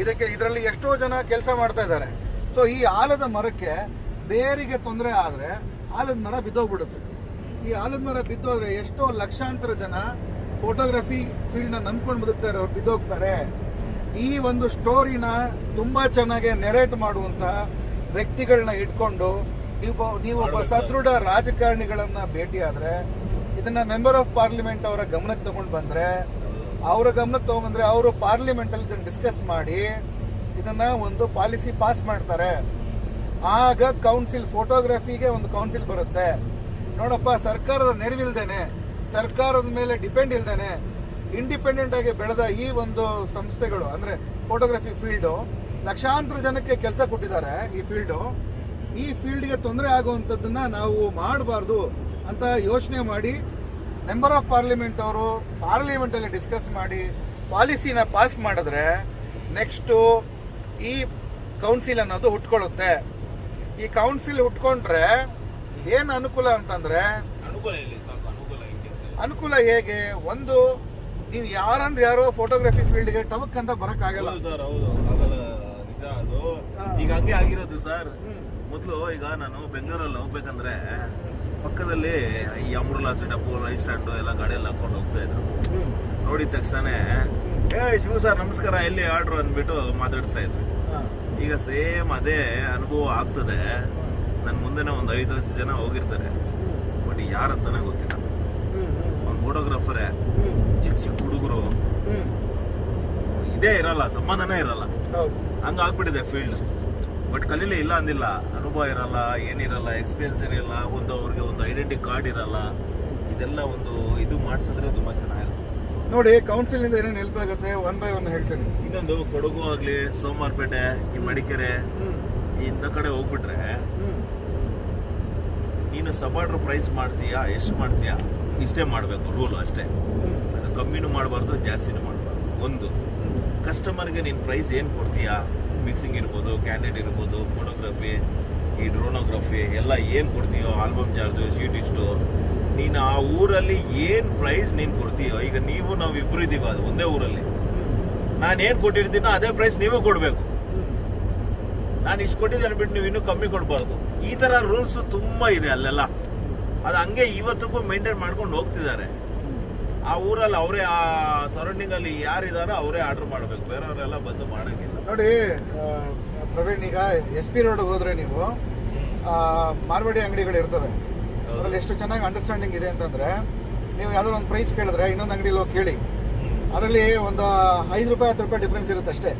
ಇದಕ್ಕೆ ಇದರಲ್ಲಿ ಎಷ್ಟೋ ಜನ ಕೆಲಸ ಮಾಡ್ತಾ ಇದ್ದಾರೆ. ಸೊ ಈ ಆಲದ ಮರಕ್ಕೆ ಬೇರಿಗೆ ತೊಂದರೆ ಆದ್ರೆ ಆಲದ ಮರ ಬಿದ್ದೋಗ್ಬಿಡುತ್ತೆ. ಈ ಆಲದ ಮರ ಬಿದ್ದೋದ್ರೆ ಎಷ್ಟೋ ಲಕ್ಷಾಂತರ ಜನ ಫೋಟೋಗ್ರಫಿ ಫೀಲ್ಡ್ನ ನಂಬ್ಕೊಂಡು ಬದುಕ್ತಾರೆ ಅವ್ರು ಬಿದ್ದೋಗ್ತಾರೆ. ಈ ಒಂದು ಸ್ಟೋರಿನ ತುಂಬಾ ಚೆನ್ನಾಗಿ ನೆರೇಟ್ ಮಾಡುವಂತ ವ್ಯಕ್ತಿಗಳನ್ನ ಇಟ್ಕೊಂಡು ನೀವು ನೀವೊಬ್ಬ ಸದೃಢ ರಾಜಕಾರಣಿಗಳನ್ನ ಭೇಟಿಯಾದರೆ ಇದನ್ನ ಮೆಂಬರ್ ಆಫ್ ಪಾರ್ಲಿಮೆಂಟ್ ಅವರ ಗಮನಕ್ಕೆ ತಗೊಂಡು ಬಂದ್ರೆ ಅವರ ಗಮನಕ್ಕೆ ತಗೊಂಡ್ರೆ ಅವರು ಪಾರ್ಲಿಮೆಂಟ್ ಅಲ್ಲಿ ಡಿಸ್ಕಸ್ ಮಾಡಿ ಇದನ್ನ ಒಂದು ಪಾಲಿಸಿ ಪಾಸ್ ಮಾಡ್ತಾರೆ. ಆಗ ಕೌನ್ಸಿಲ್ ಫೋಟೋಗ್ರಫಿಗೆ ಒಂದು ಕೌನ್ಸಿಲ್ ಬರುತ್ತೆ. ನೋಡಪ್ಪ, ಸರ್ಕಾರದ ನೆರವಿಲ್ದೇನೆ, ಸರ್ಕಾರದ ಮೇಲೆ ಡಿಪೆಂಡ್ ಇಲ್ದೇನೆ ಇಂಡಿಪೆಂಡೆಂಟ್ ಆಗಿ ಬೆಳೆದ ಈ ಒಂದು ಸಂಸ್ಥೆಗಳು, ಅಂದ್ರೆ ಫೋಟೋಗ್ರಫಿ ಫೀಲ್ಡು ಲಕ್ಷಾಂತರ ಜನಕ್ಕೆ ಕೆಲಸ ಕೊಟ್ಟಿದ್ದಾರೆ ಈ ಫೀಲ್ಡು ಈ ಫೀಲ್ಡ್ಗೆ ತೊಂದರೆ ಆಗುವಂತದನ್ನ ನಾವು ಮಾಡಬಾರ್ದು ಅಂತ ಯೋಚನೆ ಮಾಡಿ ಮೆಂಬರ್ ಆಫ್ ಪಾರ್ಲಿಮೆಂಟ್ ಅವರು ಪಾರ್ಲಿಮೆಂಟ್ ಅಲ್ಲಿ ಡಿಸ್ಕಸ್ ಮಾಡಿ ಪಾಲಿಸಿನ ಪಾಸ್ ಮಾಡಿದ್ರೆ ನೆಕ್ಸ್ಟು ಈ ಕೌನ್ಸಿಲ್ ಅನ್ನೋದು ಹುಟ್ಕೊಳ್ಳುತ್ತೆ. ಈ ಕೌನ್ಸಿಲ್ ಹುಟ್ಕೊಂಡ್ರೆ ಏನು ಅನುಕೂಲ ಅಂತಂದ್ರೆ ಅನುಕೂಲ ಹಿಂಗೆ ಒಂದು ನೀವು ಯಾರಂದ್ರೆ ಯಾರೋ ಫೋಟೋಗ್ರಫಿ ಫೀಲ್ಡ್ಗೆ ಟವಕ್ ಅಂತ ಬರಕ್ ಹೌದು ಸರ್ ಹೌದು. ಆಗಲ್ಲ ನಿಜ ಅದು. ಈಗ ಹಂಗೆ ಆಗಿರೋದು ಸರ್. ಮೊದಲು ಈಗ ನಾನು ಬೆಂಗಳೂರಲ್ಲಿ ಹೋಗ್ಬೇಕಂದ್ರೆ ಪಕ್ಕದಲ್ಲಿ ಈ ಅಮೃಲಾಸ್ ಡಪ್ಪು ರೈಸ್ ಸ್ಟ್ಯಾಂಡು ಎಲ್ಲ ಗಾಡಿಯಲ್ಲಿ ಹಾಕೊಂಡು ಹೋಗ್ತಾ ಇದ್ರು. ನೋಡಿದ ತಕ್ಷಣ ಏ ಶಿವ ಸರ್ ನಮಸ್ಕಾರ ಎಲ್ಲಿ ಆರ್ಡ್ರು? ಅಂದ್ಬಿಟ್ಟು ಮಾತಾಡಿಸ್ತಾ ಇದ್ರು. ಈಗ ಸೇಮ್ ಅದೇ ಅನುಭವ ಆಗ್ತದೆ. ನನ್ನ ಮುಂದೆನೇ ಒಂದು ಐದು ಹತ್ತು ಜನ ಹೋಗಿರ್ತಾರೆ. ಬಟ್ ಯಾರಂತನೇ ಗೊತ್ತಿಲ್ಲ. ಒಂದು ಫೋಟೋಗ್ರಾಫರೇ ಚಿಕ್ಕ ಚಿಕ್ಕ ಹುಡುಗರು. ಇದೇ ಇರಲ್ಲ ಸಂಬಂಧನೇ ಇರಲ್ಲ. ಹಂಗಾಗ್ಬಿಟ್ಟಿದೆ ಫೀಲ್ಡ್ ಬಟ್ ಕಲೀಲಿ ಇಲ್ಲ ಅಂದಿಲ್ಲ. ಅನುಭವ ಇರಲ್ಲ ಏನಿರಲ್ಲ ಎಕ್ಸ್ಪೀರಿಯನ್ಸ್ ಇರಲ್ಲ ಒಂದು ಅವ್ರಿಗೆ ಒಂದು ಐಡೆಂಟಿ ಕಾರ್ಡ್ ಇರಲ್ಲ. ಇದೆಲ್ಲ ಒಂದು ಇದು ಮಾಡಿಸಿದ್ರೆ ತುಂಬ ಚೆನ್ನಾಗಿರುತ್ತೆ. ನೋಡಿ ಕೌನ್ಸಿಲಿಂದ ಏನೇನು ಹೆಲ್ಪ್ ಆಗುತ್ತೆ? ಒನ್ ಬೈ ಒನ್ ಹೇಳ್ತೇನೆ. ಇನ್ನೊಂದು ಕೊಡಗು ಆಗಲಿ ಸೋಮವಾರಪೇಟೆ ಈ ಮಡಿಕೆರೆ ಇಂಥ ಕಡೆ ಹೋಗ್ಬಿಟ್ರೆ. ನೀನು ಸಬಾರ್ಡ್ರ್ ಪ್ರೈಸ್ ಮಾಡ್ತೀಯಾ ಎಷ್ಟು ಮಾಡ್ತೀಯಾ ಇಷ್ಟೇ ಮಾಡಬೇಕು ರೂಲ್ ಅಷ್ಟೇ. ಅದು ಕಮ್ಮಿನೂ ಮಾಡಬಾರ್ದು ಜಾಸ್ತಿನೂ ಮಾಡಬಾರ್ದು. ಒಂದು. ಕಸ್ಟಮರ್ಗೆ ನೀನು ಪ್ರೈಸ್ ಏನು ಕೊಡ್ತೀಯಾ? ಮಿಕ್ಸಿಂಗ್ ಇರ್ಬೋದು ಕ್ಯಾಂಡೆಡ್ ಇರ್ಬೋದು ಫೋಟೋಗ್ರಫಿ ಈ ಡ್ರೋನೋಗ್ರಫಿ ಎಲ್ಲ ಏನು ಕೊಡ್ತೀಯೋ ಆಲ್ಬಮ್ ಚಾರ್ಜು ಶೀಟ್ ಇಷ್ಟು. ನೀನು ಆ ಊರಲ್ಲಿ ಏನು ಪ್ರೈಸ್ ನೀನು ಕೊಡ್ತೀಯೋ, ಈಗ ನೀವು ನಾವು ಇಬ್ಬರು ಇದ್ದೀವಿ ಅದು ಒಂದೇ ಊರಲ್ಲಿ. ನಾನು ಏನು ಕೊಟ್ಟಿರ್ತೀನೋ ಅದೇ ಪ್ರೈಸ್ ನೀವು ಕೊಡಬೇಕು. ನಾನು ಇಷ್ಟು ಕೊಟ್ಟಿದ್ದೆ ಅನ್ಬಿಟ್ಟು ನೀವು ಇನ್ನೂ ಕಮ್ಮಿ ಕೊಡಬಾರ್ದು. ಈ ಥರ ರೂಲ್ಸು ತುಂಬ ಇದೆ ಅಲ್ಲೆಲ್ಲ. ಅದು ಹಂಗೆ ಇವತ್ತಿಗೂ ಮೇಂಟೈನ್ ಮಾಡ್ಕೊಂಡು ಹೋಗ್ತಿದ್ದಾರೆ. ಆ ಊರಲ್ಲಿ ಅವರೇ, ಆ ಸರೌಂಡಿಂಗ್ ಅಲ್ಲಿ ಯಾರಿದಾರೋ ಅವರೇ ಆರ್ಡರ್ ಮಾಡಬೇಕು. ಬೇರೆಯವರೆಲ್ಲ ಬಂದು ಮಾಡೋಕ್ಕಿಲ್ಲ ನೋಡಿ ಪ್ರವೀಣ್, ಈಗ ಎಸ್ ಪಿ ರೋಡ್ ಹೋದ್ರೆ ನೀವು ಮಾರ್ವಾಡಿ ಅಂಗಡಿಗಳು ಇರ್ತವೆ. ಅದರಲ್ಲಿ ಎಷ್ಟು ಚೆನ್ನಾಗಿ ಅಂಡರ್ಸ್ಟ್ಯಾಂಡಿಂಗ್ ಇದೆ ಅಂತಂದ್ರೆ, ನೀವು ಯಾವ್ದಾದ್ರು ಒಂದು ಪ್ರೈಸ್ ಕೇಳಿದ್ರೆ ಇನ್ನೊಂದು ಅಂಗಡಿಲಿ ಹೋಗಿ ಕೇಳಿ. ಅದರಲ್ಲಿ ಒಂದು ಐದು ರೂಪಾಯಿ, ಹತ್ತು ರೂಪಾಯಿ ಡಿಫ್ರೆನ್ಸ್ ಇರುತ್ತೆ ಅಷ್ಟೇ.